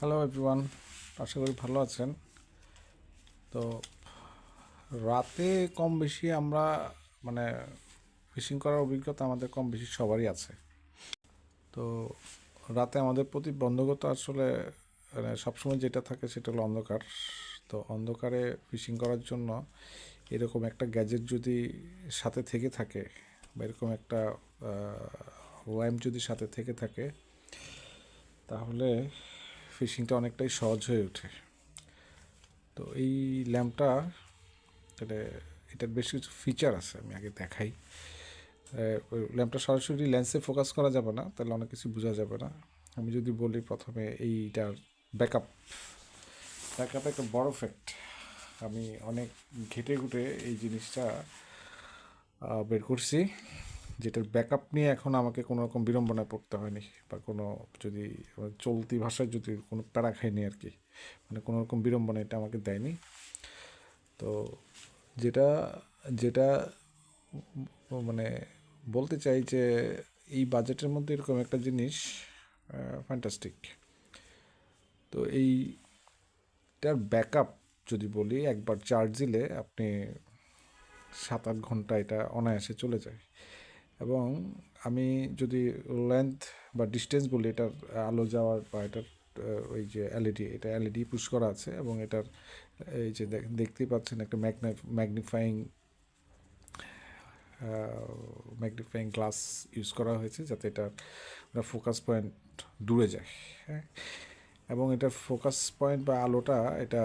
Hello everyone আশা করি ভালো আছেন। তো রাতে কম বেশি আমরা মানে ফিশিং করার অভিজ্ঞতা আমাদের কম বেশি সবারই আছে। তো রাতে আমাদের প্রতিবন্ধকতা আসলে মানে সবসময় যেটা থাকে সেটা হলো অন্ধকার। তো অন্ধকারে ফিশিং করার জন্য এরকম একটা গ্যাজেট যদি সাথে থেকে থাকে বা এরকম একটা ল্যাম্প যদি সাথে থেকে থাকে, তাহলে ফিশিংটা অনেকটাই সহজ হয়ে ওঠে। তো এই ল্যাম্পটা, এটা, এটার বেশ কিছু ফিচার আছে, আমি আগে দেখাই। ল্যাম্পটা সরাসরি লেন্সে ফোকাস করা যাবে না, তাহলে অনেক কিছু বোঝা যাবে না। আমি যদি বলি প্রথমে এইটার ব্যাকআপ ব্যাকআপ একটা বড় ফ্যাক্ট আমি অনেক ঘেটে ঘুটে এই জিনিসটা বের করছি। যেটার ব্যাকআপ নিয়ে এখন আমাকে কোনো রকম বিড়ম্বনায় পড়তে হয়নি বা কোনো যদি চলতি ভাষায় যদি কোনো প্যারা খাইনি আর কি মানে কোনো রকম বিড়ম্বনা এটা আমাকে দেয়নি। তো যেটা যেটা মানে বলতে চাই যে এই বাজেটের মধ্যে এরকম একটা জিনিস ফ্যান্টাস্টিক তো এইটার ব্যাকআপ যদি বলি, একবার চার্জ দিলে আপনি সাত আট ঘণ্টা এটা অনায়াসে চলে যায়। এবং আমি যদি লেন্থ বা ডিস্টেন্স বলি, এটার আলো যাওয়ার বা এটার ওই যে এলইডি এটা এলইডি পুশ করা আছে এবং এটার, এই যে দেখ- দেখতেই পাচ্ছেন একটা ম্যাগনিফাইং ম্যাগনিফাইং গ্লাস ইউজ করা হয়েছে যাতে এটার ফোকাস পয়েন্ট দূরে যায় হ্যাঁ? এবং এটার ফোকাস পয়েন্ট বা আলোটা এটা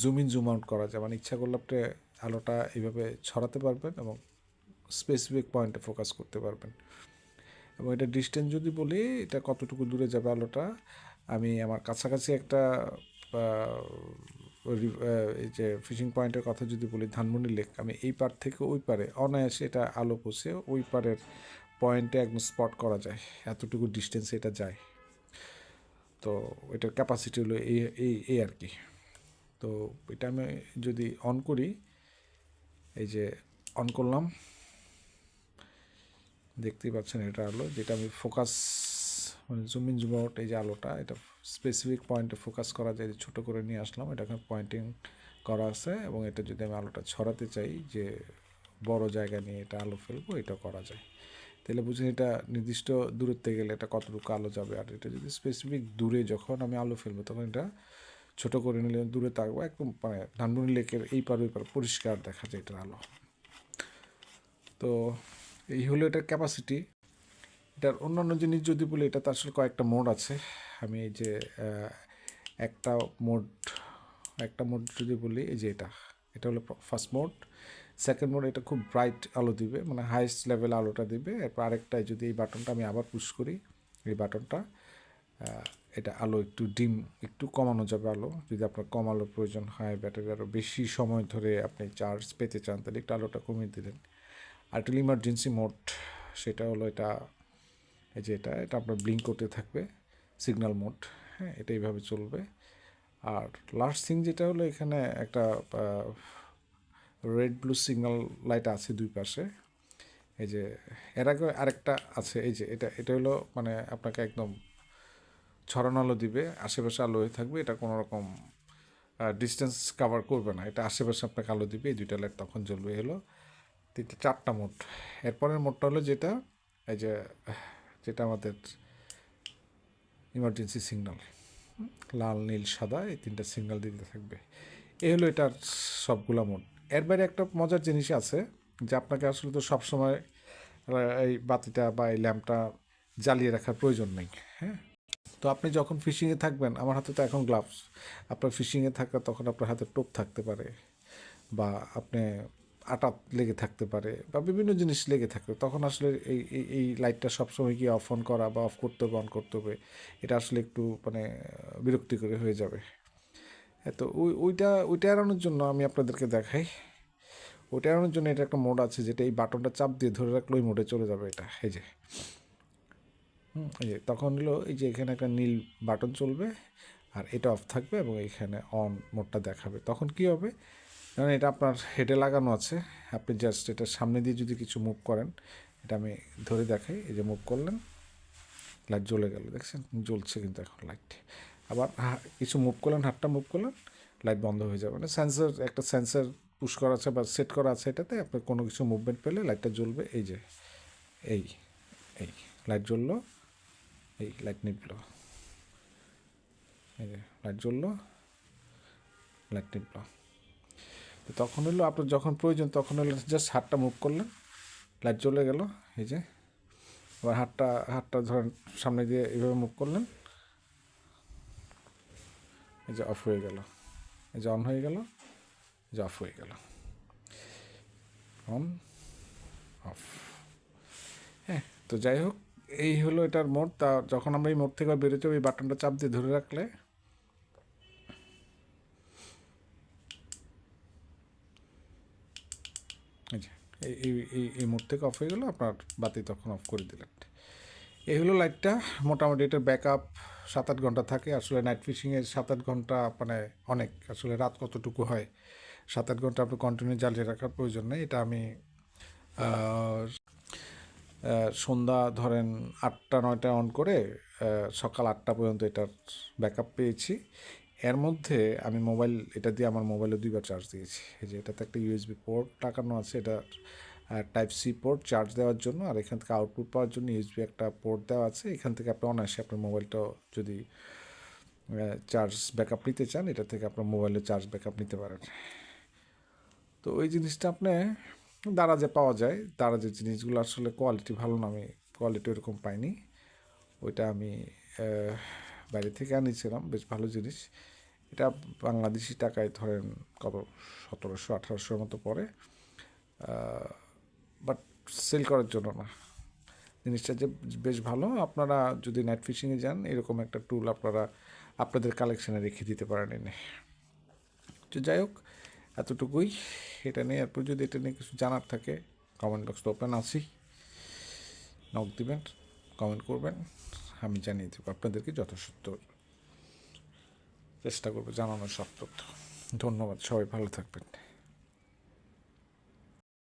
জুম ইন জুম আউট করা যায়। মানে ইচ্ছা করলে আপনি আলোটা এইভাবে ছড়াতে পারবেন এবং স্পেসিফিক পয়েন্টে ফোকাস করতে পারবেন। এবং এটা ডিস্টেন্স যদি বলি, এটা কতটুকু দূরে যাবে আলোটা, আমি আমার কাছাকাছি একটা এই যে ফিশিং পয়েন্টের কথা যদি বলি, ধানমন্ডি লেক আমি এই পার থেকে ওই পারে অনায়াসে এটা আলো পৌঁছে ওই পারের পয়েন্টে একদম স্পট করা যায়, এতটুকু ডিস্টেন্সে এটা যায়। তো এটার ক্যাপাসিটি হলো এই এই আর কি। তো এটা আমি যদি অন করি, এই যে অন করলাম দেখতেই পাচ্ছেন এটা আলো, যেটা আমি ফোকাস মানে জুম ইন জুম আউট এই যে আলোটা, এটা স্পেসিফিক পয়েন্টে ফোকাস করা যায় ছোটো করে নিয়ে আসলাম, এটা এখানে পয়েন্টিং করা আছে, এবং এটা যদি আমি আলোটা ছড়াতে চাই, যে বড় জায়গা নিয়ে এটা আলো ফেলব এটা করা যায়। তাহলে বুঝুন এটা নির্দিষ্ট দূরত্বে গেলে এটা কতটুকু আলো যাবে, আর এটা যদি স্পেসিফিক দূরে যখন আমি আলো ফেলব, তখন এটা ছোটো করে নিলে দূরে থাকব, একদম মানে ধানমন্ডি লেকের এই পার ওই পার পরিষ্কার দেখা যায় এটার আলো। তো এই হলো এটার ক্যাপাসিটি এটার অন্যান্য জিনিস যদি বলি এটা এটাতে আসলে কয়েকটা মোড আছে। আমি এই যে একটা মোড একটা মোড যদি বলি, এই যে এটা। এটা হলো ফার্স্ট মোড সেকেন্ড মোড এটা খুব ব্রাইট আলো দিবে মানে হাইস্ট লেভেল আলোটা দিবে। এরপর আরেকটায় যদি এই বাটনটা আমি আবার পুশ করি, এই বাটনটা এটা আলো একটু ডিম একটু কমানো যাবে আলো। যদি আপনার কম আলোর প্রয়োজন হয় ব্যাটারি আরও বেশি সময় ধরে আপনি চার্জ পেতে চান, তাহলে একটু আলোটা কমিয়ে দিলেন। আর একটা ইমার্জেন্সি মোড, সেটা হলো এটা, এই যে এটা এটা আপনার ব্লিঙ্ক করতে থাকবে সিগন্যাল মোড হ্যাঁ এটা এইভাবে চলবে। আর লাস্ট থিং যেটা হলো এখানে একটা রেড ব্লু সিগন্যাল লাইট আছে দুই পাশে। এই যে এর আগে আরেকটা আছে, এই যে এটা এটা হলো মানে আপনাকে একদম ছড়ানো আলো দিবে, আশেপাশে আলো হয়ে থাকবে, এটা কোনো রকম ডিস্টেন্স কাভার করবে না, এটা আশেপাশে আপনাকে আলো দিবে, এই দুইটা লাইট তখন জ্বলবে হলো। তিনটে, চারটা মোড এরপরের মোডটা হলো যেটা, এই যে, যেটা আমাদের ইমার্জেন্সি সিগন্যাল লাল, নীল, সাদা, এই তিনটা সিগন্যাল দিতে থাকবে। এই হলো এটার সবগুলা মোড এর বাইরে একটা মজার জিনিস আছে, যে আপনাকে আসলে তো সবসময় এই বাতিটা বা এই ল্যাম্পটা জ্বালিয়ে রাখার প্রয়োজন নেই হ্যাঁ? তো আপনি যখন ফিশিংয়ে থাকবেন, আমার হাতে তো এখন গ্লাভস আপনার ফিশিংয়ে থাকা তখন আপনার হাতে টোপ থাকতে পারে, বা আপনি আটা লেগে থাকতে পারে বা বিভিন্ন জিনিস লেগে থাকবে তখন আসলে এই এই লাইটটা সবসময় কি অফ অন করা বা অফ করতে হবে, অন করতে হবে, এটা আসলে একটু মানে বিরক্তিকর হয়ে যাবে। তো ওই, ওইটা ওইটা এড়ানোর জন্য আমি আপনাদেরকে দেখাই। ওইটা এড়ানোর জন্য এটা একটা মোড আছে, যেটা এই বাটনটা চাপ দিয়ে ধরে রাখলে ওই মোডে চলে যাবে এটা, এই যে। হুম, এই যে, তখন হলো এই যে এখানে একটা নীল বাটন চলবে, আর এটা অফ থাকবে এবং এখানে অন মোডটা দেখাবে। তখন কি হবে? কারণ এটা আপনার হেডে লাগানো আছে। আপনি জাস্ট এটার সামনে দিয়ে যদি কিছু মুভ করেন, এটা আমি ধরে দেখাই, এই যে মুভ করলেন লাইট জ্বলে গেল, দেখছেন? জ্বলছে কিন্তু এখন লাইট আবার কিছু মুভ করলেন, হাতটা মুভ করলেন লাইট বন্ধ হয়ে যাবে। মানে সেন্সার একটা সেন্সার পুশ করা আছে বা সেট করা আছে এটাতে, আপনার কোনো কিছু মুভমেন্ট পেলে লাইটটা জ্বলবে, এই যে, এই এই লাইট জ্বললো, এই লাইট নিভলো। এই যে লাইট জ্বললো লাইট নিভলো। তো তখন হলো আপনার যখন প্রয়োজন তখন হলো জাস্ট হাতটা মুভ করলেন লাইট জ্বলে গেল, এই যে। আবার হাতটা হাতটা ধরেন সামনে দিয়ে এইভাবে মুভ করলেন। এই যে অফ হয়ে গেল। এই যে অন হয়ে গেল। এই যে অফ হয়ে গেল। অন অফ হ্যাঁ তো যাই হোক, এই হলো এটার মোড। তা যখন আমরা এই মোড থেকে বেরোতে ওই বাটনটা চাপ দিয়ে ধরে রাখলে এই এই এই মোড থেকে অফ হয়ে গেলো, আপনার বাতি তখন অফ করে দিলেন। এই হলো লাইটটা মোটামুটি এটার ব্যাকআপ সাত আট ঘণ্টা থাকে। আসলে নাইট ফিশিংয়ে সাত আট ঘণ্টা মানে অনেক। আসলে রাত কতটুকু হয় সাত আট ঘণ্টা আপনি কন্টিনিউ জ্বালিয়ে রাখার প্রয়োজন নেই। এটা আমি সন্ধ্যা ধরেন আটটা নয়টা অন করে সকাল আটটা পর্যন্ত এটার ব্যাকআপ পেয়েছি। এর মধ্যে আমি মোবাইল, এটা দিয়ে আমার মোবাইলে দুইবার চার্জ দিয়েছি। এই যে এটাতে একটা ইউএসবি পোর্ট টাকানো আছে, এটা টাইপ সি পোর্ট চার্জ দেওয়ার জন্য, আর এখান থেকে আউটপুট পাওয়ার জন্য ইউএসবি একটা পোর্ট দেওয়া আছে। এখান থেকে আপনি অনায়াসে আপনার মোবাইলটা যদি চার্জ ব্যাকআপ নিতে চান, এটা থেকে আপনার মোবাইলে চার্জ ব্যাকআপ নিতে পারেন। তো ওই জিনিসটা আপনি, দারাজে পাওয়া যায়। দারাজের জিনিসগুলো আসলে কোয়ালিটি ভালো না, আমি কোয়ালিটি ওরকম পাইনি। ওইটা আমি বাইরে থেকে আনিয়েছিলাম বেশ ভালো জিনিস। এটা বাংলাদেশি টাকায় ধরেন কত, সতেরোশো, আঠারোশোর মতো পড়ে বাট সেল করার জন্য না। জিনিসটা যে বেশ ভালো, আপনারা যদি নাইট ফিশিংয়ে যান, এরকম একটা টুল আপনারা, আপনাদের কালেকশানে রেখে দিতে পারেন এনে। তো যাই হোক, এতটুকুই। এটা নিয়ে এরপর যদি এটা নিয়ে কিছু জানার থাকে কমেন্ট বক্সটা ওপেন আছি। নক দিবেন কমেন্ট করবেন, আমি জানিয়ে দেবো আপনাদেরকে যথাসত্য চেষ্টা করব জানানোর সব তথ্য। ধন্যবাদ সবাই ভালো থাকবেন।